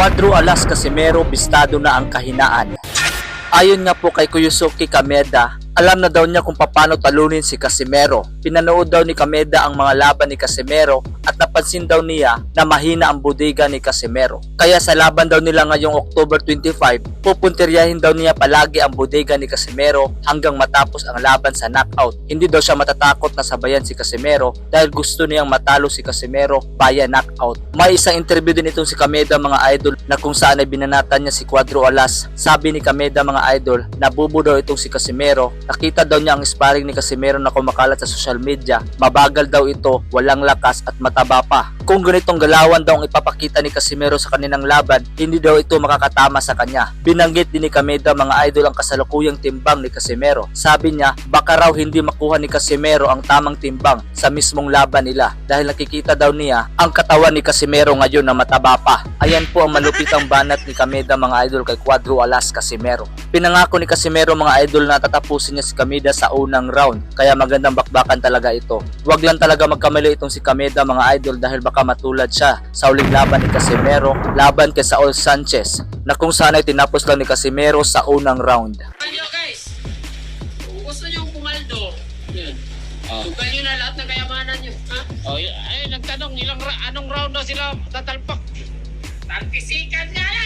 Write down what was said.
Cuadro Alas Casimero bistado na ang kahinaan. Ayon nga po kay Kuyusuki Kameda, alam na daw niya kung paano talunin si Casimero. Pinanood daw ni Kameda ang mga laban ni Casimero at napansin daw niya na mahina ang bodega ni Casimero. Kaya sa laban daw nila ngayong October 25, pupuntiryahin daw niya palagi ang bodega ni Casimero hanggang matapos ang laban sa knockout. Hindi daw siya matatakot na sabayan si Casimero dahil gusto niyang matalo si Casimero via knockout. May isang interview din itong si Kameda mga idol na kung saan ay binanatan niya si Cuadro Alas. Sabi ni Kameda mga idol, nabubo daw itong si Casimero. Nakita daw niya ang sparring ni Casimero na kumakalat sa social media. Mabagal daw ito, walang lakas at mataba pa. Kung ganitong galawan daw ang ipapakita ni Casimero sa kaninang laban, hindi daw ito makakatama sa kanya. Binanggit din ni Kameda mga idol ang kasalukuyang timbang ni Casimero. Sabi niya, baka raw hindi makuha ni Casimero ang tamang timbang sa mismong laban nila dahil nakikita daw niya ang katawan ni Casimero ngayon na mataba pa. Ayan po ang malupitang banat ni Kameda mga idol kay Cuadro Alas Casimero. Pinangako ni Casimero mga idol na tatapusin niya si Kameda sa unang round kaya magandang bakbakan talaga ito. Huwag lang talaga magkamali itong si Kameda mga idol dahil baka matulad siya sa uling laban ni Casimero laban kay Saul Sanchez na kung saan ay tinapos lang ni Casimero sa unang round. Kayo guys, kung gusto nyo pumaldo, yun. Oh. Sugal nyo na lahat ng kayamanan nyo. Ha? Oh, ay, nagtanong, ilang ra- anong round na sila tatalpak? Tagtisikan nga na yan.